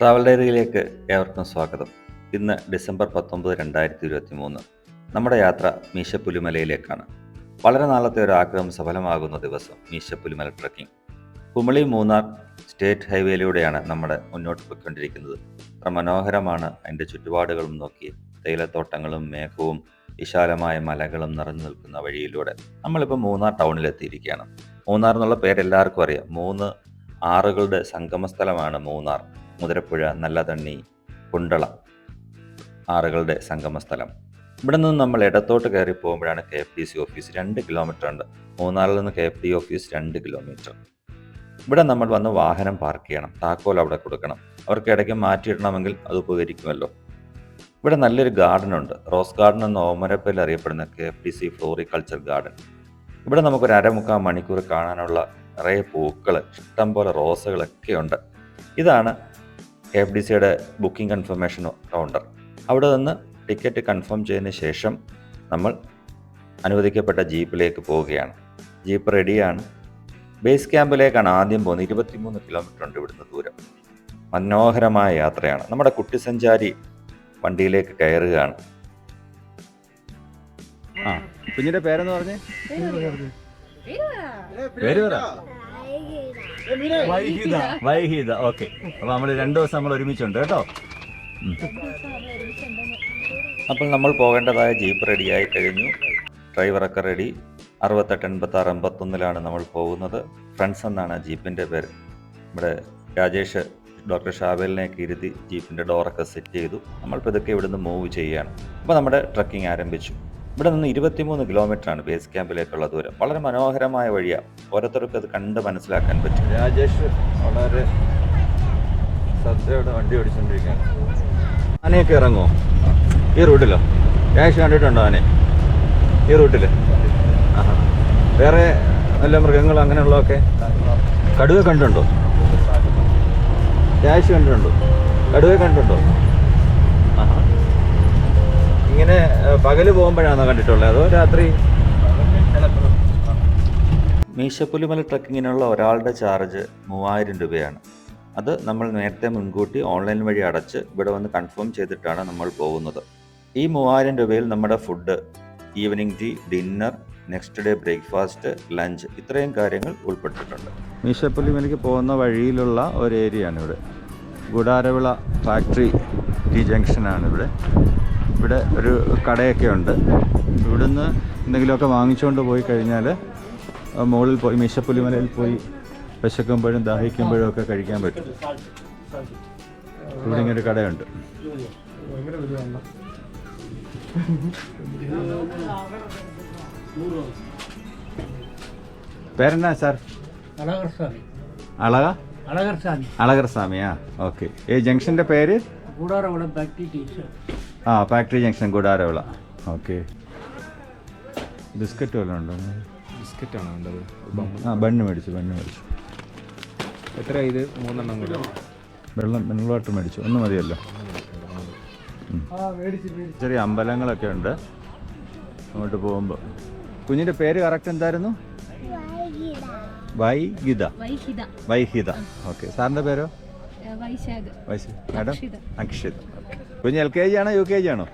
Travel ഡയറിയിലേക്ക് ഏവർക്കും സ്വാഗതം. ഇന്ന് ഡിസംബർ പത്തൊമ്പത് രണ്ടായിരത്തി ഇരുപത്തി മൂന്ന് നമ്മുടെ യാത്ര മീശപ്പുലിമലയിലേക്കാണ്. വളരെ നാളത്തെ ഒരു ആഗ്രഹം സഫലമാകുന്ന ദിവസം മീശപ്പുലിമല ട്രക്കിംഗ്. കുമളി മൂന്നാർ സ്റ്റേറ്റ് ഹൈവേയിലൂടെയാണ് നമ്മുടെ മുന്നോട്ട് പോയിക്കൊണ്ടിരിക്കുന്നത്. അത്ര മനോഹരമാണ് അതിന്റെ ചുറ്റുപാടുകളും നോക്കി തേയിലത്തോട്ടങ്ങളും മേഘവും വിശാലമായ മലകളും നിറഞ്ഞു നിൽക്കുന്ന വഴിയിലൂടെ. നമ്മളിപ്പോൾ മൂന്നാർ ടൗണിലെത്തിയിരിക്കുകയാണ്. മൂന്നാർ എന്നുള്ള പേര് എല്ലാവർക്കും അറിയാം. മൂന്ന് ആറുകളുടെ സംഗമസ്ഥലമാണ് മൂന്നാർ. മുതിരപ്പുഴ നല്ലതണ്ണി കുണ്ടള ആറുകളുടെ സംഗമസ്ഥലം. ഇവിടെ നിന്ന് നമ്മൾ ഇടത്തോട്ട് കയറി പോകുമ്പോഴാണ് K F D C office രണ്ട് കിലോമീറ്റർ ഉണ്ട്. മൂന്നാറിൽ നിന്ന് കെ എഫ് ഡി ഓഫീസ് രണ്ട് കിലോമീറ്റർ. ഇവിടെ നമ്മൾ വന്ന് വാഹനം പാർക്ക് ചെയ്യണം. താക്കോൽ അവിടെ കൊടുക്കണം. അവർക്ക് ഇടയ്ക്ക് മാറ്റിയിടണമെങ്കിൽ അത് ഉപകരിക്കുമല്ലോ. ഇവിടെ നല്ലൊരു ഗാർഡൻ ഉണ്ട്. റോസ് ഗാർഡൻ എന്ന ഓമരപ്പേരിൽ അറിയപ്പെടുന്ന K F D C floriculture garden. ഇവിടെ നമുക്കൊരു അരമുക്കാൽ മണിക്കൂർ കാണാനുള്ള നിറയെ പൂക്കൾ ഇഷ്ടംപോലെ റോസുകളൊക്കെ ഉണ്ട് ഇതാണ് കെ എഫ് ഡി സിയുടെ ബുക്കിംഗ് കൺഫർമേഷൻ കൗണ്ടർ അവിടെ നിന്ന് ടിക്കറ്റ് കൺഫേം ചെയ്തതിന് ശേഷം നമ്മൾ അനുവദിക്കപ്പെട്ട ജീപ്പിലേക്ക് പോവുകയാണ്. ജീപ്പ് റെഡിയാണ് ബേസ് ക്യാമ്പിലേക്കാണ് ആദ്യം പോകുന്നത്. ഇരുപത്തിമൂന്ന് കിലോമീറ്റർ ഉണ്ട് ഇവിടുന്ന് ദൂരം. മനോഹരമായ യാത്രയാണ്. നമ്മുടെ കുട്ടിസഞ്ചാരി വണ്ടിയിലേക്ക് കയറുകയാണ്. ആ കുഞ്ഞിന്റെ പേരെന്ന് പറഞ്ഞേ? പേര് പറ. വൈഹിത വൈഹിത ഓക്കെ. അപ്പൊ നമ്മൾ രണ്ടു ദിവസം നമ്മൾ ഒരുമിച്ചുണ്ട് കേട്ടോ. അപ്പോൾ നമ്മൾ പോകേണ്ടതായ ജീപ്പ് റെഡിയായി കഴിഞ്ഞു. ഡ്രൈവറൊക്കെ റെഡി. അറുപത്തെട്ട് എൺപത്തി ആറ് എൺപത്തൊന്നിലാണ് നമ്മൾ പോകുന്നത്. ഫ്രണ്ട്സ് എന്നാണ് ജീപ്പിന്റെ ജീപ്പിന്റെ പേര്. നമ്മുടെ രാജേഷ് ഡോക്ടർ ഷാബേലിനെയൊക്കെ ഇരുത്തി ജീപ്പിന്റെ ഡോറൊക്കെ സെറ്റ് ചെയ്തു. നമ്മൾ ഇതൊക്കെ ഇവിടുന്ന് മൂവ് ചെയ്യുകയാണ് അപ്പോൾ നമ്മുടെ ട്രക്കിംഗ് ആരംഭിച്ചു. ഇവിടെ നിന്ന് ഇരുപത്തിമൂന്ന് കിലോമീറ്ററാണ് ബേസ് ക്യാമ്പിലേക്കുള്ള ദൂരം. വളരെ മനോഹരമായ വഴിയാണ് ഓരോരുത്തർക്കും അത് കണ്ട് മനസ്സിലാക്കാൻ പറ്റും. രാജേഷ് വളരെ ശ്രദ്ധയോടെ വണ്ടി ഓടിച്ചുകൊണ്ടിരിക്കുകയാണ് ആനയൊക്കെ ഇറങ്ങുമോ ഈ റൂട്ടിലോ? രാജേഷ് കണ്ടിട്ടുണ്ടോ ആനെ ഈ റൂട്ടിൽ വേറെ നല്ല മൃഗങ്ങൾ അങ്ങനെയുള്ളതൊക്കെ? കടുവ കണ്ടിട്ടുണ്ടോ? രാജേഷ് കണ്ടിട്ടുണ്ടോ? കടുവ കണ്ടിട്ടുണ്ടോ? ഇങ്ങനെ പകൽ പോകുമ്പോഴാണോ കണ്ടിട്ടുള്ളത്? അതോ രാത്രി? മീശപ്പുലിമല ട്രക്കിങ്ങിനുള്ള ഒരാളുടെ ചാർജ് മൂവായിരം രൂപയാണ്. അത് നമ്മൾ നേരത്തെ മുൻകൂട്ടി ഓൺലൈൻ വഴി അടച്ച് ഇവിടെ വന്ന് കൺഫേം ചെയ്തിട്ടാണ് നമ്മൾ പോകുന്നത്. ഈ മൂവായിരം രൂപയിൽ നമ്മുടെ food evening tea dinner next day breakfast lunch ഇത്രയും കാര്യങ്ങൾ ഉൾപ്പെട്ടിട്ടുണ്ട്. മീശപ്പുലിമലയ്ക്ക് പോകുന്ന വഴിയിലുള്ള ഒരു ഏരിയയാണ് ഇവിടെ. ഗുഡാരവിള ഫാക്ടറി ടി ജംഗ്ഷനാണ് ഇവിടെ. ഇവിടെ ഒരു കടയൊക്കെ ഉണ്ട്. ഇവിടുന്ന് എന്തെങ്കിലുമൊക്കെ വാങ്ങിച്ചുകൊണ്ട് പോയി കഴിഞ്ഞാൽ മുകളിൽ പോയി മീശപ്പുലിമലയിൽ പോയി വിശക്കുമ്പോഴും ദാഹിക്കുമ്പോഴും ഒക്കെ കഴിക്കാൻ പറ്റും. ഇവിടെ ഇങ്ങനെ ഒരു കടയുണ്ട്. പേരെന്നാ സാർ? അളക? അളകർ സ്വാമി അളകർ സ്വാമിയാ ഓക്കെ. ഈ ജംഗ്ഷന്റെ പേര്? കൂടാറവിടെ ബാക്കി ടീച്ചർ. ആ factory junction Koodaravila okay biscuit വല്ലതും ഉണ്ടോ? ബിസ്ക്കറ്റാണ് വേണ്ടത്? ആ ബണ്ണ് മേടിച്ചു ബണ്ണ് മേടിച്ചു. എത്ര ഇത്? മൂന്നെണ്ണം കൂടെ. വെള്ളം മിനറൽ വാട്ടർ മേടിച്ചു. ഒന്ന് മതിയല്ലോ. ചെറിയ അമ്പലങ്ങളൊക്കെ ഉണ്ട്. അങ്ങോട്ട് പോകുമ്പോൾ കുഞ്ഞിന്റെ പേര് കറക്റ്റ് എന്തായിരുന്നു? വൈഗിത വൈഹിത വൈഹിത ഓക്കെ സാറിന്റെ പേരോ? വൈശാഖ്. വൈശാഖ്. വൈശ് മാഡം? അക്ഷിത. അക്ഷിത്. ഓക്കെ കുഞ്ഞ് എൽ കെ ജി ആണോ യു കെ ജി ആണോ?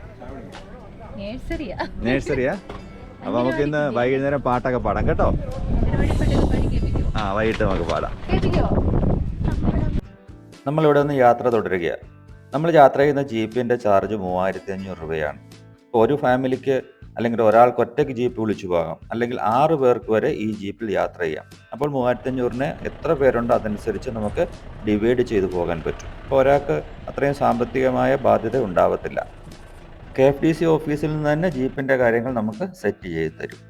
നേഴ്സറിയാ. അപ്പൊ നമുക്ക് ഇന്ന് വൈകുന്നേരം പാട്ടൊക്കെ പാടാം കേട്ടോ. ആ വൈകിട്ട് നമുക്ക് പാടാം. നമ്മൾ നമ്മളിവിടെ നിന്ന് യാത്ര തുടരുകയാണ്. നമ്മൾ യാത്ര ചെയ്യുന്ന ജീപ്പിന്റെ ചാർജ് മൂവായിരത്തി അഞ്ഞൂറ് രൂപയാണ്. ഒരു ഫാമിലിക്ക് അല്ലെങ്കിൽ ഒരാൾക്ക് ഒറ്റയ്ക്ക് ജീപ്പ് വിളിച്ചു പോകാം. അല്ലെങ്കിൽ ആറ് പേർക്ക് വരെ ഈ ജീപ്പിൽ യാത്ര ചെയ്യാം. അപ്പോൾ മൂവായിരത്തി അഞ്ഞൂറിന് എത്ര പേരുണ്ടോ അതനുസരിച്ച് നമുക്ക് ഡിവൈഡ് ചെയ്തു പോകാൻ പറ്റും. അപ്പോൾ ഒരാൾക്ക് അത്രയും സാമ്പത്തികമായ ബാധ്യത ഉണ്ടാവത്തില്ല. കെ എഫ് ഡി സി ഓഫീസിൽ നിന്ന് തന്നെ ജീപ്പിന്റെ കാര്യങ്ങൾ നമുക്ക് സെറ്റ് ചെയ്ത് തരും.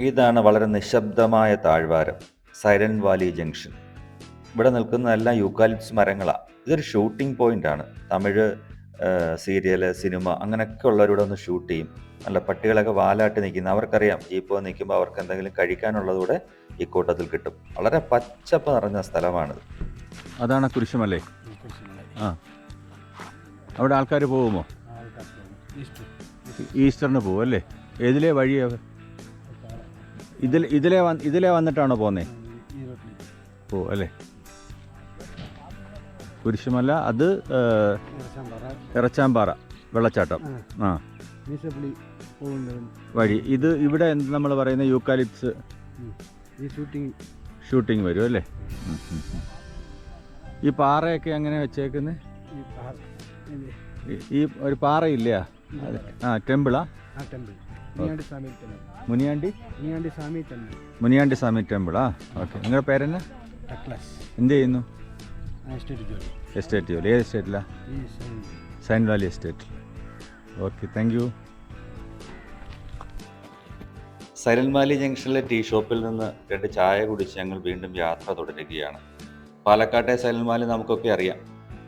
ഇതാണ് വളരെ നിശബ്ദമായ താഴ്വാരം. Silent valley junction. ഇവിടെ നിൽക്കുന്നതെല്ലാം യൂക്കാലിപ്സ് മരങ്ങളാണ് ഇതൊരു ഷൂട്ടിംഗ് പോയിന്റ് ആണ് തമിഴ് സീരിയൽ സിനിമ അങ്ങനെയൊക്കെ ഉള്ളവരിവിടെ ഒന്ന് ഷൂട്ട് ചെയ്യും. നല്ല പട്ടികളൊക്കെ വാലാട്ട് നിൽക്കുന്ന അവർക്കറിയാം ജീപ്പ് നിൽക്കുമ്പോൾ അവർക്ക് എന്തെങ്കിലും കഴിക്കാനുള്ളതൂടെ ഈ കൂട്ടത്തിൽ കിട്ടും. വളരെ പച്ചപ്പ് നിറഞ്ഞ സ്ഥലമാണിത്. അതാണ് കുരിശുമല്ലേ ആ അവിടെ ആൾക്കാർ പോകുമോ? ഈസ്റ്ററിന് പോകും അല്ലേ? ഏതിലേ വഴിയാ ഇതിൽ ഇതിലെ വന്ന് ഇതിലെ വന്നിട്ടാണോ പോകുന്നത് ഓ അല്ലേ? കുരിശുമല അത് ഇറച്ചാമ്പാറ. വെള്ളച്ചാട്ടം. ആ. പോകുന്നത് വഴി. ഇത് ഇവിടെ എന്ത് നമ്മൾ പറയുന്ന യൂക്കാലിപ്സ് ഈ ഷൂട്ടിംഗ് ഷൂട്ടിംഗ് വരും അല്ലേ? ഉം, ഉം, ഉം. ഈ പാറയൊക്കെ എങ്ങനെ വെച്ചേക്കുന്നത് ഈ പാറ. ഇത് ഈ ഒരു പാറയില്ല? ആ ടെമ്പിളാ? ആ temple. Muniyandi Swami temple. Muniyandi? Muniyandi Swami temple. Muniyandi Swami ടെമ്പിളാ? Okay. നിങ്ങളുടെ പേരെന്നാ? എന്ത് ചെയ്യുന്നു? എസ്റ്റേറ്റ് ജോലി. എസ്റ്റേറ്റ് ജോലി. ഏത് എസ്റ്റേറ്റിലാ? ഈ sign. Valley estate okay thank you silent valley ജംഗ്ഷനിലെ ടീ ഷോപ്പിൽ നിന്ന് രണ്ട് ചായ കുടിച്ച് ഞങ്ങൾ വീണ്ടും യാത്ര തുടരുകയാണ്. പാലക്കാട്ടെ സൈലന്റ് വാലി നമുക്കൊക്കെ അറിയാം.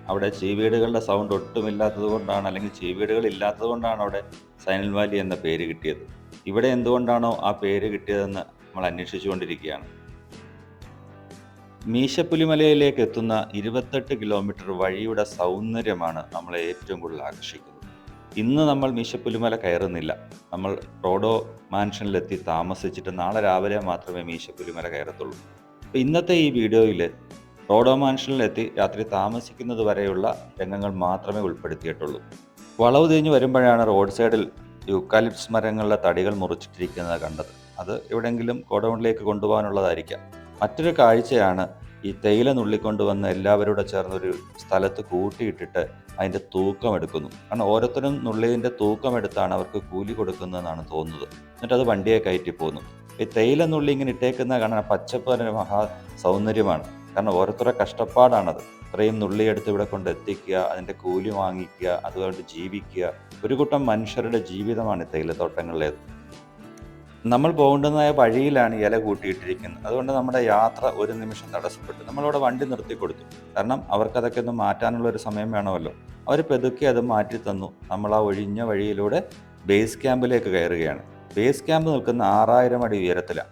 അവിടെ ചീവീടുകളുടെ സൗണ്ട് ഒട്ടുമില്ലാത്തത് കൊണ്ടാണ് അല്ലെങ്കിൽ ചീവീടുകൾ ഇല്ലാത്തത് കൊണ്ടാണ് അവിടെ സൈലന്റ് വാലി എന്ന പേര് കിട്ടിയത്. ഇവിടെ എന്തുകൊണ്ടാണോ ആ പേര് കിട്ടിയതെന്ന് നമ്മൾ അന്വേഷിച്ചുകൊണ്ടിരിക്കുകയാണ്. മീശപ്പുലിമലയിലേക്ക് എത്തുന്ന ഇരുപത്തെട്ട് കിലോമീറ്റർ വഴിയുടെ സൗന്ദര്യമാണ് നമ്മളെ ഏറ്റവും കൂടുതൽ ആകർഷിക്കുന്നത്. ഇന്ന് നമ്മൾ മീശപ്പുലിമല കയറുന്നില്ല. നമ്മൾ റോഡോ മാൻഷനിലെത്തി താമസിച്ചിട്ട് നാളെ രാവിലെ മാത്രമേ മീശപ്പുലിമല കയറത്തുള്ളൂ. അപ്പോൾ ഇന്നത്തെ ഈ വീഡിയോയിൽ റോഡോ മാൻഷനിലെത്തി രാത്രി താമസിക്കുന്നത് വരെയുള്ള രംഗങ്ങൾ മാത്രമേ ഉൾപ്പെടുത്തിയിട്ടുള്ളൂ. വളവ് തിരിഞ്ഞ് വരുമ്പോഴാണ് റോഡ് സൈഡിൽ യൂക്കാലിപ്സ് മരങ്ങളുടെ തടികൾ മുറിച്ചിട്ടിരിക്കുന്നത് കണ്ടത്. അത് എവിടെയെങ്കിലും ഗോഡൗണിലേക്ക് കൊണ്ടുപോകാനുള്ളതായിരിക്കാം. മറ്റൊരു കാഴ്ചയാണ് ഈ തേയില നുള്ളിക്കൊണ്ടുവന്ന് എല്ലാവരോടും ചേർന്നൊരു സ്ഥലത്ത് കൂട്ടിയിട്ടിട്ട് അതിന്റെ തൂക്കം എടുക്കുന്നു. കാരണം ഓരോരുത്തരും നുള്ളിയതിന്റെ തൂക്കം എടുത്താണ് അവർക്ക് കൂലി കൊടുക്കുന്നതെന്നാണ് തോന്നുന്നത്. എന്നിട്ട് അത് വണ്ടിയെ കയറ്റി പോകുന്നു ഈ തേയില നുള്ളി ഇങ്ങനെ ഇട്ടേക്കുന്ന കാണാൻ പച്ചപ്പ് തന്നെ മഹാ സൗന്ദര്യമാണ്. കാരണം ഓരോരുത്തരുടെ കഷ്ടപ്പാടാണത്. ഇത്രയും നുള്ളിയെടുത്ത് ഇവിടെ കൊണ്ട് എത്തിക്കുക അതിന്റെ കൂലി വാങ്ങിക്കുക അതുകൊണ്ട് ജീവിക്കുക. ഒരു കൂട്ടം മനുഷ്യരുടെ ജീവിതമാണ് തേയിലത്തോട്ടങ്ങളിലേത്. നമ്മൾ പോകേണ്ടതായ വഴിയിലാണ് ഇല കൂട്ടിയിട്ടിരിക്കുന്നത്. അതുകൊണ്ട് നമ്മുടെ യാത്ര ഒരു നിമിഷം തടസ്സപ്പെട്ടു. നമ്മളവിടെ വണ്ടി നിർത്തി കൊടുത്തു. കാരണം അവർക്കതൊക്കെ ഒന്ന് മാറ്റാനുള്ള ഒരു സമയം വേണമല്ലോ. അവർ പെതുക്കി അത് മാറ്റി തന്നു. നമ്മൾ ആ ഒഴിഞ്ഞ വഴിയിലൂടെ ബേസ് ക്യാമ്പിലേക്ക് കയറുകയാണ്. ബേസ് ക്യാമ്പ് നിൽക്കുന്ന ആറായിരം അടി ഉയരത്തിലാണ്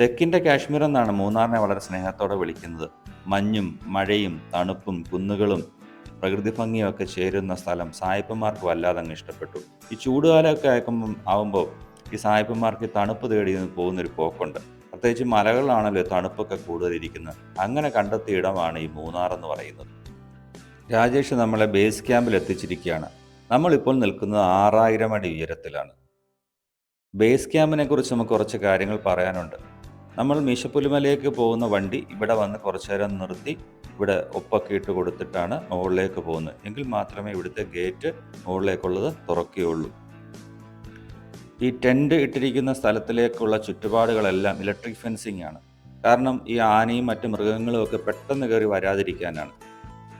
തെക്കിന്റെ കാശ്മീർ എന്നാണ് മൂന്നാറിനെ വളരെ സ്നേഹത്തോടെ വിളിക്കുന്നത്. മഞ്ഞും മഴയും തണുപ്പും കുന്നുകളും പ്രകൃതി ഭംഗിയും ഒക്കെ ചേരുന്ന സ്ഥലം സായിപ്പന്മാർക്ക് വല്ലാതെ അങ്ങ് ഇഷ്ടപ്പെട്ടു. ഈ ചൂടുകാലമൊക്കെ ആക്കുമ്പം ആകുമ്പോൾ ഈ സായിപ്പന്മാർക്ക് തണുപ്പ് തേടി പോകുന്നൊരു പോക്കുണ്ട്. പ്രത്യേകിച്ച് മലകളിലാണല്ലോ തണുപ്പൊക്കെ കൂടുതലിരിക്കുന്നത്. അങ്ങനെ കണ്ടെത്തിയ ഇടമാണ് ഈ മൂന്നാർ എന്ന് പറയുന്നത്. രാജേഷ് നമ്മളെ ബേസ് ക്യാമ്പിൽ എത്തിച്ചിരിക്കുകയാണ്. നമ്മളിപ്പോൾ നിൽക്കുന്നത് ആറായിരം അടി ഉയരത്തിലാണ്. ബേസ് ക്യാമ്പിനെ കുറിച്ച് നമുക്ക് കുറച്ച് കാര്യങ്ങൾ പറയാനുണ്ട്. നമ്മൾ മീശപ്പുലിമലയിലേക്ക് പോകുന്ന വണ്ടി ഇവിടെ വന്ന് കുറച്ചു നേരം നിർത്തി ഇവിടെ ഒപ്പൊക്കെ ഇട്ട് കൊടുത്തിട്ടാണ് മുകളിലേക്ക് പോകുന്നത്. എങ്കിൽ മാത്രമേ ഇവിടുത്തെ ഗേറ്റ് മുകളിലേക്കുള്ളത് തുറക്കുകയുള്ളൂ. ഈ ടെന്റ് ഇട്ടിരിക്കുന്ന സ്ഥലത്തിലേക്കുള്ള ചുറ്റുപാടുകളെല്ലാം ഇലക്ട്രിക് ഫെൻസിങ് ആണ്. കാരണം ഈ ആനയും മറ്റ് മൃഗങ്ങളും ഒക്കെ പെട്ടെന്ന് കയറി വരാതിരിക്കാനാണ്.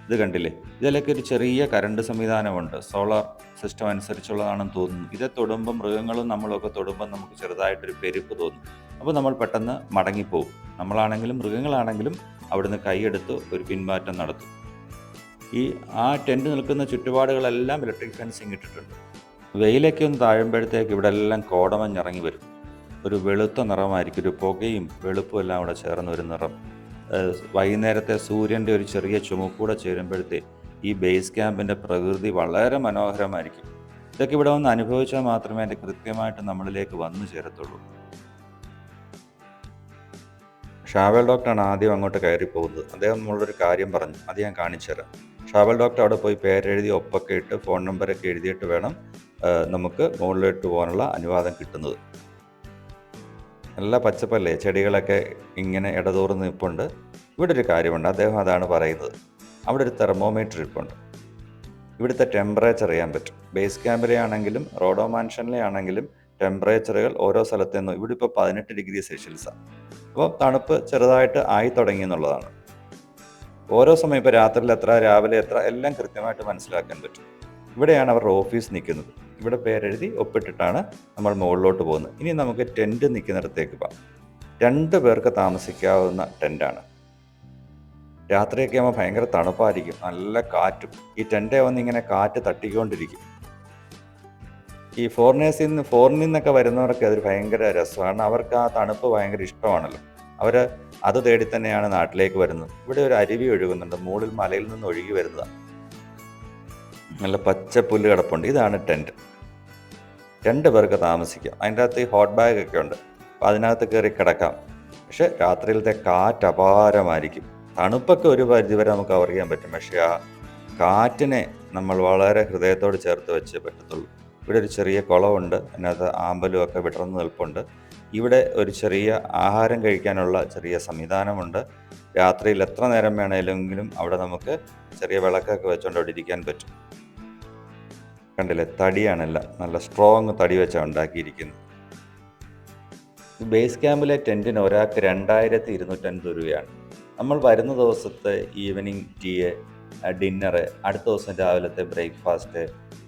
ഇത് കണ്ടില്ലേ? ഇതിലൊക്കെ ഒരു ചെറിയ കറണ്ട് സംവിധാനമുണ്ട്. സോളാർ സിസ്റ്റം അനുസരിച്ചുള്ളതാണെന്ന് തോന്നുന്നു. ഇത് തൊടുമ്പോൾ മൃഗങ്ങളും നമ്മളൊക്കെ തൊടുമ്പോൾ നമുക്ക് ചെറുതായിട്ടൊരു പെരുപ്പ് തോന്നും. അപ്പോൾ നമ്മൾ പെട്ടെന്ന് മടങ്ങിപ്പോവും. നമ്മളാണെങ്കിലും മൃഗങ്ങളാണെങ്കിലും അവിടുന്ന് കൈയെടുത്ത് ഒരു പിന്മാറ്റം നടത്തും. ഈ ആ ടെന്റ് നിൽക്കുന്ന ചുറ്റുപാടുകളെല്ലാം ഇലക്ട്രിക് ഫെൻസിങ് ഇട്ടിട്ടുണ്ട്. വെയിലൊക്കെ ഒന്ന് താഴുമ്പോഴത്തേക്ക് ഇവിടെ എല്ലാം കോടമഞ്ഞിറങ്ങി വരും. ഒരു വെളുത്ത നിറമായിരിക്കും ഒരു പുകയും വെളുപ്പും എല്ലാം കൂടെ ചേർന്ന ഒരു നിറം. വൈകുന്നേരത്തെ സൂര്യന്റെ ഒരു ചെറിയ ചുമക്കൂടെ ചേരുമ്പോഴത്തെ ഈ ബേസ് ക്യാമ്പിന്റെ പ്രകൃതി വളരെ മനോഹരമായിരിക്കും. ഇതൊക്കെ ഇവിടെ വന്ന് അനുഭവിച്ചാൽ മാത്രമേ അതിന്റെ കൃത്യമായിട്ട് നമ്മളിലേക്ക് വന്നു ചേരത്തുള്ളൂ. ഷാവൽ ഡോക്ടറാണ് ആദ്യം അങ്ങോട്ട് കയറി പോകുന്നത് അദ്ദേഹം നമ്മളൊരു കാര്യം പറഞ്ഞു. അത് ഞാൻ കാണിച്ചു തരാം ഷാവൽ ഡോക്ടർ അവിടെ പോയി പേരെഴുതി ഒപ്പൊക്കെ ഇട്ട് ഫോൺ നമ്പറൊക്കെ എഴുതിയിട്ട് വേണം നമുക്ക് മുകളിലോട്ട് പോകാനുള്ള അനുവാദം കിട്ടുന്നത്. നല്ല പച്ചപ്പല്ലേ? ചെടികളൊക്കെ ഇങ്ങനെ ഇടതൂർന്ന് നിൽപ്പുണ്ട് ഇവിടെ ഒരു കാര്യമുണ്ട്. അദ്ദേഹം അതാണ് പറയുന്നത്. അവിടെ ഒരു തെർമോമീറ്റർ ഇരിപ്പുണ്ട്. ഇവിടുത്തെ ടെമ്പറേച്ചർ അറിയാൻ പറ്റും. ബേസ് ക്യാമ്പിലെ ആണെങ്കിലും റോഡോ മാൻഷനിലെ ആണെങ്കിലും ടെമ്പറേച്ചറുകൾ ഓരോ സ്ഥലത്തു നിന്നും ഇവിടെ ഇപ്പോൾ പതിനെട്ട് ഡിഗ്രി സെൽഷ്യൽസാണ് അപ്പോൾ തണുപ്പ് ചെറുതായിട്ട് ആയി തുടങ്ങി എന്നുള്ളതാണ്. ഓരോ സമയം ഇപ്പോൾ രാത്രിയിൽ എത്ര രാവിലെ എത്ര എല്ലാം കൃത്യമായിട്ട് മനസ്സിലാക്കാൻ പറ്റും. ഇവിടെയാണ് അവരുടെ ഓഫീസ് നിൽക്കുന്നത്. ഇവിടെ പേരെഴുതി ഒപ്പിട്ടിട്ടാണ് നമ്മൾ മുകളിലോട്ട് പോകുന്നത്. ഇനി നമുക്ക് ടെന്റ് നിൽക്കുന്നിടത്തേക്ക് പോകാം. രണ്ട് പേർക്ക് താമസിക്കാവുന്ന ടെന്റാണ് രാത്രിയൊക്കെ ആകുമ്പോൾ ഭയങ്കര തണുപ്പായിരിക്കും. നല്ല കാറ്റും. ഈ ടെന്റേ വന്ന് ഇങ്ങനെ കാറ്റ് തട്ടിക്കൊണ്ടിരിക്കും. ഈ ഫോറിനേഴ്സിൽ നിന്ന് ഫോറിനിൽ നിന്നൊക്കെ വരുന്നവർക്ക് അതൊരു ഭയങ്കര രസമാണ്. അവർക്ക് ആ തണുപ്പ് ഭയങ്കര ഇഷ്ടമാണല്ലോ. അവർ അത് തേടി തന്നെയാണ് നാട്ടിലേക്ക് വരുന്നത്. ഇവിടെ ഒരു അരുവി ഒഴുകുന്നുണ്ട്. മുകളിൽ മലയിൽ നിന്ന് ഒഴുകി വരുന്നതാണ്. നല്ല പച്ച പുല്ല് കിടപ്പുണ്ട്. ഇതാണ് ടെന്റ് രണ്ട് പേർക്ക് താമസിക്കാം. അതിന്റെ അകത്ത് ഈ ഹോട്ട് ബാഗ് ഒക്കെ ഉണ്ട്. അപ്പോൾ അതിനകത്ത് കയറി കിടക്കാം. പക്ഷേ രാത്രിയിലത്തെ കാറ്റ് അപാരമായിരിക്കും. തണുപ്പൊക്കെ ഒരു പരിധിവരെ നമുക്ക് കവർ ചെയ്യാൻ പറ്റും. പക്ഷേ ആ കാറ്റിനെ നമ്മൾ വളരെ ഹൃദയത്തോട് ചേർത്ത് വെച്ച് പറ്റത്തുള്ളൂ. ഇവിടെ ഒരു ചെറിയ കുളമുണ്ട്. അതിനകത്ത് ആമ്പലും ഒക്കെ വിടർന്ന് നിൽപ്പുണ്ട്. ഇവിടെ ഒരു ചെറിയ ആഹാരം കഴിക്കാനുള്ള ചെറിയ സംവിധാനമുണ്ട്. രാത്രിയിൽ എത്ര നേരം വേണമെങ്കിലും അവിടെ നമുക്ക് ചെറിയ വിളക്കൊക്കെ വെച്ചുകൊണ്ട് അവിടെ ഇരിക്കാൻ പറ്റും. കണ്ടില്ലേ? തടിയാണല്ല. നല്ല സ്ട്രോങ് തടി വെച്ചാണ് ഉണ്ടാക്കിയിരിക്കുന്നത്. ബേസ് ക്യാമ്പിലെ ടെന്റിന് ഒരാൾക്ക് രണ്ടായിരത്തി ഇരുന്നൂറ്റൻപത് രൂപയാണ്. നമ്മൾ വരുന്ന ദിവസത്തെ ഈവനിങ് ടീ ഡിന്നറ് അടുത്ത ദിവസം രാവിലത്തെ ബ്രേക്ക്ഫാസ്റ്റ്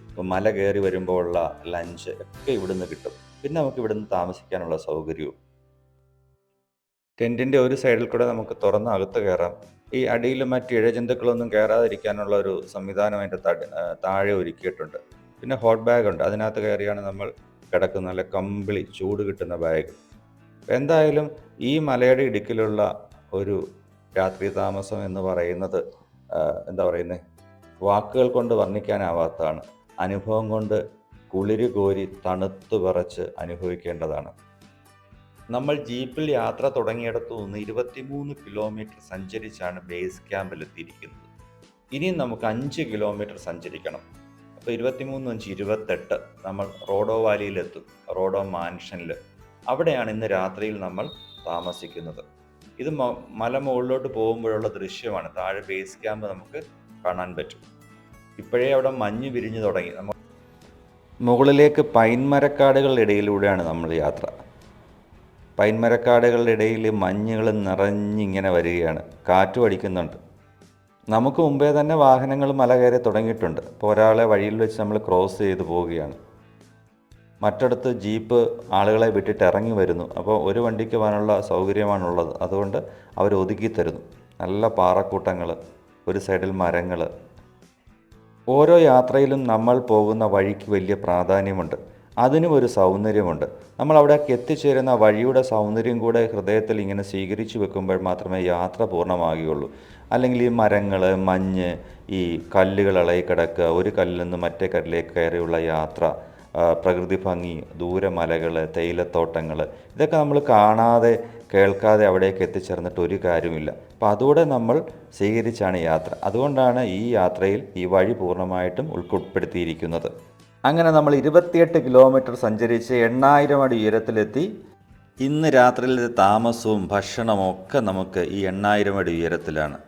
ഇപ്പോൾ മല കയറി വരുമ്പോഴുള്ള ലഞ്ച് ഒക്കെ ഇവിടുന്ന് കിട്ടും. പിന്നെ നമുക്ക് ഇവിടുന്ന് താമസിക്കാനുള്ള സൗകര്യവും. ടെന്റിന്റെ ഒരു സൈഡിൽ കൂടെ നമുക്ക് തുറന്ന അകത്ത് കയറാം. ഈ അടിയിൽ മറ്റ് ഇഴജന്തുക്കളൊന്നും കയറാതിരിക്കാനുള്ള ഒരു സംവിധാനം അതിന്റെ താഴെ ഒരുക്കിയിട്ടുണ്ട്. പിന്നെ ഹോട്ട് ബാഗ് ഉണ്ട്. അതിനകത്ത് കയറിയാണ് നമ്മൾ കിടക്കുന്ന നല്ല കമ്പിളി ചൂട് കിട്ടുന്ന ബാഗ്. എന്തായാലും ഈ മലയുടെ ഇടുക്കിലുള്ള ഒരു രാത്രി താമസം എന്ന് പറയുന്നത് എന്താ പറയുന്നത് വാക്കുകൾ കൊണ്ട് വർണിക്കാനാവാത്തതാണ്. അനുഭവം കൊണ്ട് കുളിര് കോരി തണുത്തു പറച്ച് അനുഭവിക്കേണ്ടതാണ്. നമ്മൾ ജീപ്പിൽ യാത്ര തുടങ്ങിയിടത്തു നിന്ന് ഇരുപത്തിമൂന്ന് കിലോമീറ്റർ സഞ്ചരിച്ചാണ് ബേസ് ക്യാമ്പിൽ എത്തിയിരിക്കുന്നത്. ഇനിയും നമുക്ക് അഞ്ച് കിലോമീറ്റർ സഞ്ചരിക്കണം. അപ്പോൾ ഇരുപത്തിമൂന്ന് അഞ്ച് ഇരുപത്തെട്ട് നമ്മൾ റോഡോ വാലിയിലെത്തും റോഡോ മാൻഷനിൽ. അവിടെയാണ് ഇന്ന് രാത്രിയിൽ നമ്മൾ താമസിക്കുന്നത്. ഇത് മ- മല മുകളിലോട്ട് പോകുമ്പോഴുള്ള ദൃശ്യമാണ്. താഴെ ബേസ് ക്യാമ്പ് നമുക്ക് കാണാൻ പറ്റും. ഇപ്പോഴേ അവിടെ മഞ്ഞ് വിരിഞ്ഞു തുടങ്ങി. നമ്മൾ മുകളിലേക്ക് പൈൻ പൈൻമരക്കാടുകളുടെ ഇടയിലൂടെയാണ് നമ്മൾ യാത്ര. പൈൻമരക്കാടുകളുടെ ഇടയിൽ മഞ്ഞുകൾ നിറഞ്ഞിങ്ങനെ വരികയാണ്. കാറ്റും അടിക്കുന്നുണ്ട്. നമുക്ക് മുമ്പേ തന്നെ വാഹനങ്ങൾ മല കയറി തുടങ്ങിയിട്ടുണ്ട്. ഇപ്പോൾ ഒരാളെ വഴിയിൽ വെച്ച് നമ്മൾ ക്രോസ് ചെയ്ത് പോവുകയാണ്. മറ്റടുത്ത് ജീപ്പ് ആളുകളെ വിട്ടിട്ട് ഇറങ്ങി വരുന്നു. അപ്പോൾ ഒരു വണ്ടിക്ക് പോകാനുള്ള സൗകര്യമാണുള്ളത്. അതുകൊണ്ട് അവർ ഒതുക്കി തരുന്നു. നല്ല പാറക്കൂട്ടങ്ങൾ ഒരു സൈഡിൽ മരങ്ങൾ. ഓരോ യാത്രയിലും നമ്മൾ പോകുന്ന വഴിക്ക് വലിയ പ്രാധാന്യമുണ്ട്. അതിനും ഒരു സൗന്ദര്യമുണ്ട്. നമ്മൾ അവിടേക്ക് എത്തിച്ചേരുന്ന വഴിയുടെ സൗന്ദര്യം കൂടെ ഹൃദയത്തിൽ ഇങ്ങനെ സ്വീകരിച്ചു വെക്കുമ്പോൾ മാത്രമേ യാത്ര പൂർണമാകുകയുള്ളൂ. അല്ലെങ്കിൽ ഈ മരങ്ങൾ മഞ്ഞ് ഈ കല്ലുകൾ ഇളകി കിടക്കുക ഒരു കല്ലിൽ നിന്ന് മറ്റേ കല്ലിലേക്ക് കയറിയുള്ള യാത്ര പ്രകൃതി ഭംഗി ദൂരമലകൾ തേയിലത്തോട്ടങ്ങൾ ഇതൊക്കെ നമ്മൾ കാണാതെ കേൾക്കാതെ അവിടേക്ക് എത്തിച്ചേർന്നിട്ട് ഒരു കാര്യമില്ല അപ്പോൾ അതുകൂടെ നമ്മൾ സ്വീകരിച്ചാണ് യാത്ര. അതുകൊണ്ടാണ് ഈ യാത്രയിൽ ഈ വഴി പൂർണമായിട്ടും ഉൾപ്പെടുത്തിയിരിക്കുന്നത് അങ്ങനെ നമ്മൾ ഇരുപത്തിയെട്ട് കിലോമീറ്റർ സഞ്ചരിച്ച് എണ്ണായിരം അടി ഉയരത്തിലെത്തി. ഇന്ന് രാത്രിയിലെ താമസവും ഭക്ഷണവും ഒക്കെ നമുക്ക് ഈ എണ്ണായിരം അടി ഉയരത്തിലാണ്.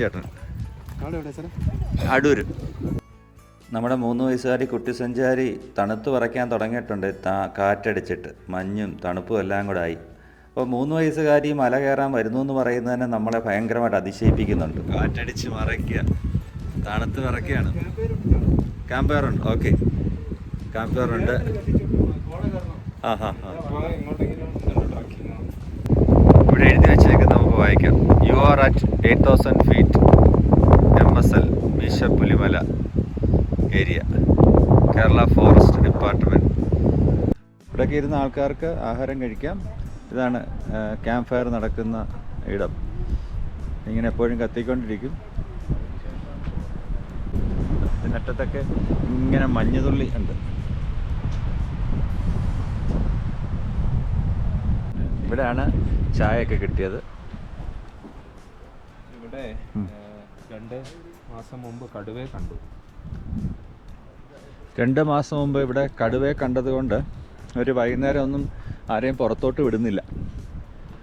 ചേട്ടൻ അവിടെ എവിടെ സാറേ അടൂർ നമ്മുടെ മൂന്ന് വയസ്സുകാരി കുട്ടിസഞ്ചാരി തണുത്ത് പറയ്ക്കാൻ തുടങ്ങിയിട്ടുണ്ട്. താ കാറ്റടിച്ചിട്ട് മഞ്ഞും തണുപ്പും എല്ലാം കൂടെ ആയി. അപ്പോൾ മൂന്ന് വയസ്സുകാരി മല കയറാൻ വരുന്നു എന്ന് പറയുന്നത് തന്നെ നമ്മളെ ഭയങ്കരമായിട്ട് അതിശയിപ്പിക്കുന്നുണ്ട്. കാറ്റടിച്ച് മറയ്ക്കുക. തണുത്ത് വിറക്കുകയാണ് ക്യാമ്പ് ഓക്കെ ക്യാമ്പ് ആ ഇവിടെ എഴുതി വെച്ചേക്ക് നമുക്ക് വായിക്കാം. You are at eight thousand feet M S L Meesapulimala area Kerala forest department ഇവിടെയൊക്കെ ഇരുന്ന ആൾക്കാർക്ക് ആഹാരം കഴിക്കാം. ഇതാണ് ക്യാമ്പ് ഫയർ നടക്കുന്ന ഇടം. ഇങ്ങനെ എപ്പോഴും കത്തിക്കൊണ്ടിരിക്കും. ഇതിനറ്റത്തൊക്കെ ഇങ്ങനെ മഞ്ഞുതുള്ളി ഉണ്ട്. ഇവിടെയാണ് ചായയൊക്കെ കിട്ടിയത്. ഇവിടെ രണ്ട് മാസം മുമ്പ് കടുവയെ കണ്ടു. രണ്ട് മാസം മുമ്പ് ഇവിടെ കടുവയെ കണ്ടതുകൊണ്ട് ഒരു വൈകുന്നേരം ഒന്നും ആരെയും പുറത്തോട്ട് വിടുന്നില്ല.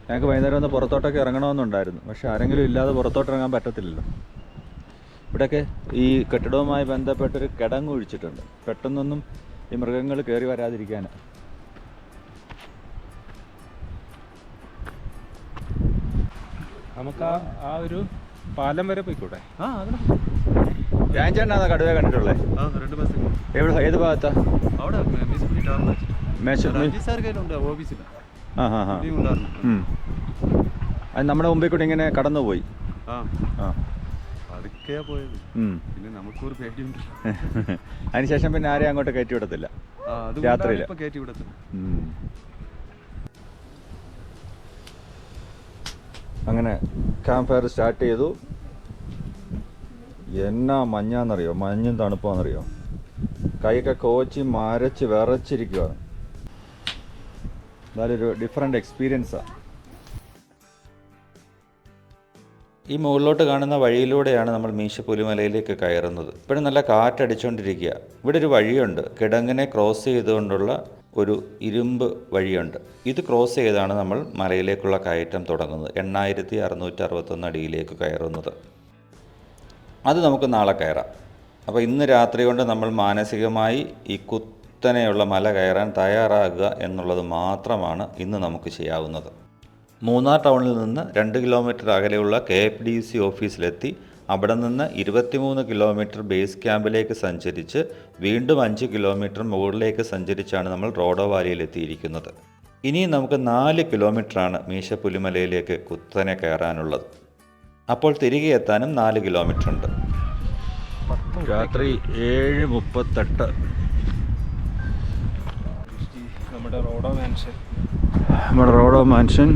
ഞങ്ങൾക്ക് വൈകുന്നേരം ഒന്ന് പുറത്തോട്ടൊക്കെ ഇറങ്ങണമെന്നുണ്ടായിരുന്നു. പക്ഷെ ആരെങ്കിലും ഇല്ലാതെ പുറത്തോട്ട് ഇറങ്ങാൻ പറ്റത്തില്ലല്ലോ. ഇവിടെയൊക്കെ ഈ കെട്ടിടവുമായി ബന്ധപ്പെട്ടൊരു കിടങ്ങ് ഒഴിച്ചിട്ടുണ്ട്. പെട്ടെന്നൊന്നും ഈ മൃഗങ്ങൾ കയറി വരാതിരിക്കാൻ നമുക്ക് ആ ആ ഒരു പാലം വരെ പോയിക്കൂടെ? ആ അതിന് രാജേണ്ണാണ് കടുവയെ കണ്ടിട്ടുള്ളത് ആ രണ്ട് മാസം എവിടെ ഏത് ഭാഗത്താ? അവിടെ മേശ സാർ കയ്യിലുണ്ട് ഓഫീസിൽ ആ ഉണ്ടായിരുന്നു ഉം. അത് നമ്മുടെ മുമ്പിൽ കൂടി ഇങ്ങനെ കടന്നുപോയി. ആ. ആ. പോയത്. പിന്നെ നമുക്കൊരു പേടിയുണ്ട്. അതിനുശേഷം പിന്നെ ആരെയും അങ്ങോട്ട് കയറ്റി വിടത്തില്ല. കയറ്റി വിടത്തില്ല. അങ്ങനെ ക്യാമ്പ് ഫയർ സ്റ്റാർട്ട് ചെയ്തു. എന്നാ മഞ്ഞാന്നറിയോ? മഞ്ഞും തണുപ്പാന്നറിയോ? കൈയൊക്കെ കോച്ചി മരച്ച് വിറച്ചിരിക്കുകയാണ് എന്നാലൊരു ഡിഫറെന്റ് എക്സ്പീരിയൻസാണ് ഈ മുകളിലോട്ട് കാണുന്ന വഴിയിലൂടെയാണ് നമ്മൾ മീശ പുലിമലയിലേക്ക് കയറുന്നത്. ഇപ്പോഴും നല്ല കാറ്റടിച്ചുകൊണ്ടിരിക്കുക ഇവിടെ ഒരു വഴിയുണ്ട്. കിടങ്ങിനെ ക്രോസ് ചെയ്തുകൊണ്ടുള്ള ഒരു ഇരുമ്പ് വഴിയുണ്ട്. ഇത് ക്രോസ് ചെയ്താണ് നമ്മൾ മലയിലേക്കുള്ള കയറ്റം തുടങ്ങുന്നത്. എണ്ണായിരത്തി അറുന്നൂറ്റി അറുപത്തൊന്ന് അടിയിലേക്ക് കയറുന്നത്. അത് നമുക്ക് നാളെ കയറാം. അപ്പോൾ ഇന്ന് രാത്രി കൊണ്ട് നമ്മൾ മാനസികമായി ഈ കുത്തനെയുള്ള മല കയറാൻ തയ്യാറാകുക എന്നുള്ളത് മാത്രമാണ് ഇന്ന് നമുക്ക് ചെയ്യാവുന്നത്. മൂന്നാർ ടൗണിൽ നിന്ന് രണ്ട് കിലോമീറ്റർ അകലെയുള്ള കെ എഫ് ഡി സി ഓഫീസിലെത്തി അവിടെ നിന്ന് ഇരുപത്തിമൂന്ന് കിലോമീറ്റർ ബേസ് ക്യാമ്പിലേക്ക് സഞ്ചരിച്ച് വീണ്ടും അഞ്ച് കിലോമീറ്റർ മുകളിലേക്ക് സഞ്ചരിച്ചാണ് നമ്മൾ റോഡോ വാലിയിൽ എത്തിയിരിക്കുന്നത് ഇനി നമുക്ക് നാല് കിലോമീറ്ററാണ് മീശ പുലിമലയിലേക്ക് കുത്തനെ കയറാനുള്ളത്. അപ്പോൾ തിരികെ എത്താനും നാല് കിലോമീറ്റർ ഉണ്ട് രാത്രി ഏഴ് മുപ്പത്തെട്ട്. നമ്മുടെ റോഡോ മാൻഷൻ. നമ്മുടെ റോഡോ മാൻഷൻ.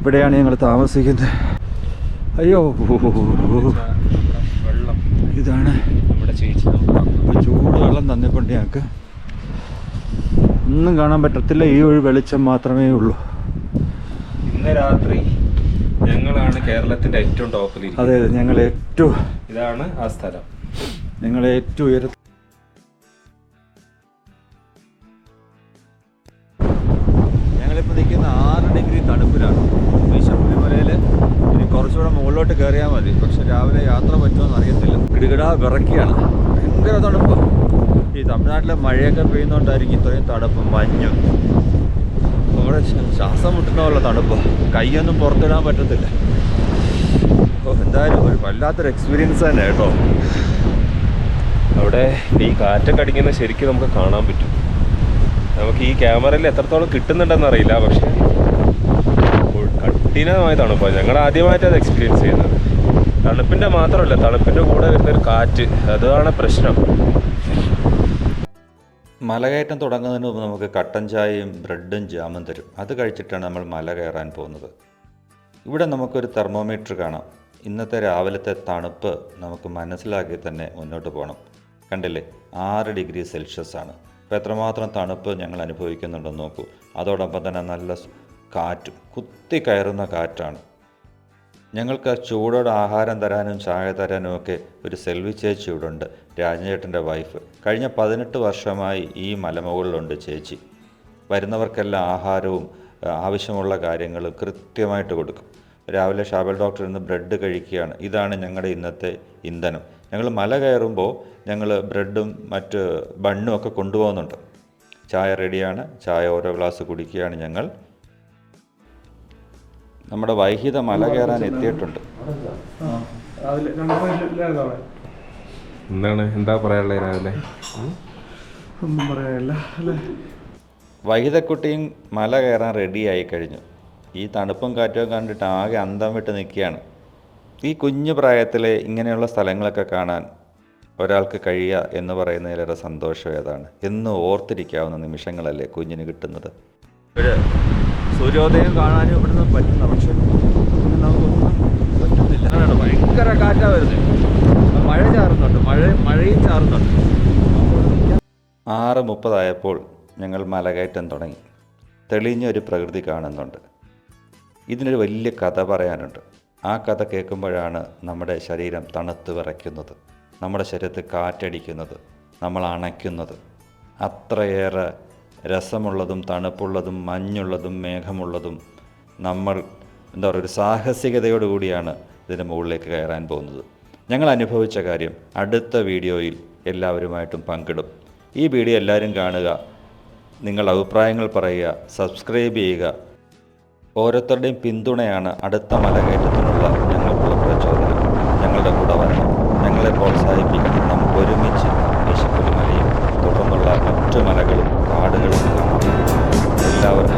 ഇവിടെയാണ് ഞങ്ങൾ താമസിക്കുന്നത്. അയ്യോ. വെള്ളം ഇതാണ് ചൂട് വെള്ളം തന്നിക്കൊണ്ട് ഞങ്ങൾക്ക്. ഒന്നും കാണാൻ പറ്റത്തില്ല. ഈ ഒരു വെളിച്ചം മാത്രമേ ഉള്ളൂ. ഇന്ന് രാത്രി ഞങ്ങളാണ് കേരളത്തിന്റെ ഏറ്റവും ടോപ്പിൽ അതെ അതെ. ഞങ്ങൾ ഏറ്റവും ഇതാണ് ആ സ്ഥലം. ഞങ്ങൾ ഏറ്റവും ഉയര കയറിയാൽ പക്ഷെ രാവിലെ യാത്ര പറ്റുമെന്ന് അറിയത്തില്ല. കിടുകിടാ വിറക്കുകയാണ് ഭയങ്കര തണുപ്പ്. ഈ തമിഴ്നാട്ടിലെ മഴയൊക്കെ പെയ്യുന്നതുകൊണ്ടായിരിക്കും ഇത്രയും തണുപ്പ്. മഞ്ഞും. നമ്മുടെ ശ്വാസം മുട്ടുന്ന പോലെ തണുപ്പ്. കൈയൊന്നും പുറത്തിടാൻ പറ്റത്തില്ല. അപ്പോൾ എന്തായാലും ഒരു വല്ലാത്തൊരു എക്സ്പീരിയൻസ് തന്നെ കേട്ടോ. അവിടെ ഈ കാറ്റൊക്കെ അടിക്കുന്നത് ശരിക്കും നമുക്ക് കാണാൻ പറ്റും. നമുക്ക് ഈ ക്യാമറയിൽ എത്രത്തോളം കിട്ടുന്നുണ്ടെന്ന് അറിയില്ല പക്ഷേ കഠിനമായ തണുപ്പാണ് ഞങ്ങൾ ആദ്യമായിട്ട് എക്സ്പീരിയൻസ് ചെയ്യുന്നത്. തണുപ്പിന്റെ മാത്രമല്ല തണുപ്പിന്റെ കൂടെ വരുന്നൊരു കാറ്റ് അതാണ് പ്രശ്നം. മലകയറ്റം തുടങ്ങുന്നതിന് മുമ്പ് നമുക്ക് കട്ടൻ ചായയും ബ്രെഡും ജാമും തരും. അത് കഴിച്ചിട്ടാണ് നമ്മൾ മല കയറാൻ പോകുന്നത്. ഇവിടെ നമുക്കൊരു തെർമോമീറ്റർ കാണാം. ഇന്നത്തെ രാവിലത്തെ തണുപ്പ് നമുക്ക് മനസ്സിലാക്കി തന്നെ മുന്നോട്ട് പോകണം. കണ്ടില്ലേ? ആറ് ഡിഗ്രി സെൽഷ്യസ് ആണ്. അപ്പോൾ എത്രമാത്രം തണുപ്പ് ഞങ്ങൾ അനുഭവിക്കുന്നുണ്ടെന്ന് നോക്കൂ. അതോടൊപ്പം തന്നെ നല്ല കാറ്റ്. കുത്തി കയറുന്ന കാറ്റാണ്. ഞങ്ങൾക്ക് ചൂടോടെ ആഹാരം തരാനും ചായ തരാനും ഒക്കെ ഒരു സെൽവി ചേച്ചി ഇവിടെ ഉണ്ട് രാജേട്ടന്റെ വൈഫ് കഴിഞ്ഞ പതിനെട്ട് വർഷമായി ഈ മലമുകളിലുണ്ട് ചേച്ചി. വരുന്നവർക്കെല്ലാം ആഹാരവും ആവശ്യമുള്ള കാര്യങ്ങളും കൃത്യമായിട്ട് കൊടുക്കും. രാവിലെ ഷാബൽ ഡോക്ടർ ഇന്ന് ബ്രെഡ് കഴിക്കുകയാണ്. ഇതാണ് ഞങ്ങളുടെ ഇന്നത്തെ ഇന്ധനം. ഞങ്ങൾ മല കയറുമ്പോൾ ഞങ്ങൾ ബ്രെഡും മറ്റ് ബണ്ണും ഒക്കെ കൊണ്ടുപോകുന്നുണ്ട്. ചായ റെഡിയാണ് ചായ ഓരോ ഗ്ലാസ് കുടിക്കുകയാണ് ഞങ്ങൾ. നമ്മുടെ വൈഹിത മല കയറാൻ എത്തിയിട്ടുണ്ട്. എന്താണ്? എന്താ പറയാനുള്ളത് രാവിലെ? ഒന്നും പറയാനില്ല അല്ലേ? വൈഹിതക്കുട്ടിയും മല കയറാൻ റെഡിയായി കഴിഞ്ഞു. ഈ തണുപ്പും കാറ്റും കണ്ടിട്ട് ആകെ അന്തം വിട്ട് നിൽക്കുകയാണ്. ഈ കുഞ്ഞു പ്രായത്തിൽ ഇങ്ങനെയുള്ള സ്ഥലങ്ങളൊക്കെ കാണാൻ ഒരാൾക്ക് കഴിയുക എന്ന് പറയുന്നതിലേറെ സന്തോഷം ഏതാണ്? എന്നും ഓർത്തിരിക്കാവുന്ന നിമിഷങ്ങളല്ലേ കുഞ്ഞിന് കിട്ടുന്നത്? സൂര്യോദയം കാണാനും ഇവിടുന്ന് പറ്റുന്ന പക്ഷേ പറ്റുന്നില്ല. ഭയങ്കര കാറ്റാ വരുന്നത്. മഴ ചാറുന്നുണ്ട്. മഴ മഴയും ചാറുന്നുണ്ട്. ആറ് മുപ്പതായപ്പോൾ ഞങ്ങൾ മലകയറ്റം തുടങ്ങി. തെളിഞ്ഞൊരു പ്രകൃതി കാണുന്നുണ്ട്. ഇതിനൊരു വലിയ കഥ പറയാനുണ്ട്. ആ കഥ കേൾക്കുമ്പോഴാണ് നമ്മുടെ ശരീരം തണുത്ത് വിറയ്ക്കുന്നത്. നമ്മുടെ ശരീരത്തിൽ കാറ്റടിക്കുന്നത്. നമ്മൾ അണയ്ക്കുന്നത്. അത്രയേറെ രസമുള്ളതും തണുപ്പുള്ളതും മഞ്ഞുള്ളതും മേഘമുള്ളതും നമ്മൾ എന്താ പറയുക ഒരു സാഹസികതയോടുകൂടിയാണ് ഇതിന്റെ മുകളിലേക്ക് കയറാൻ പോകുന്നത്. ഞങ്ങൾ അനുഭവിച്ച കാര്യം അടുത്ത വീഡിയോയിൽ എല്ലാവരുമായിട്ടും പങ്കിടും. ഈ വീഡിയോ എല്ലാവരും കാണുക നിങ്ങളുടെ അഭിപ്രായങ്ങൾ പറയുക സബ്സ്ക്രൈബ് ചെയ്യുക. ഓരോരുത്തരുടെയും പിന്തുണയാണ് അടുത്ത മലകയറ്റത്തിനുള്ള ഞങ്ങൾക്കുള്ള പ്രചോദനം. ഞങ്ങളുടെ കൂടെ വരണം. ഞങ്ങളെ പ്രോത്സാഹിപ്പിക്കണം. നമുക്ക് ഒരുമിച്ച് യേശുപുലിമലയും തുടർന്നുള്ള മറ്റു മലകളും കാടുകളും കാണാം എല്ലാവർക്കും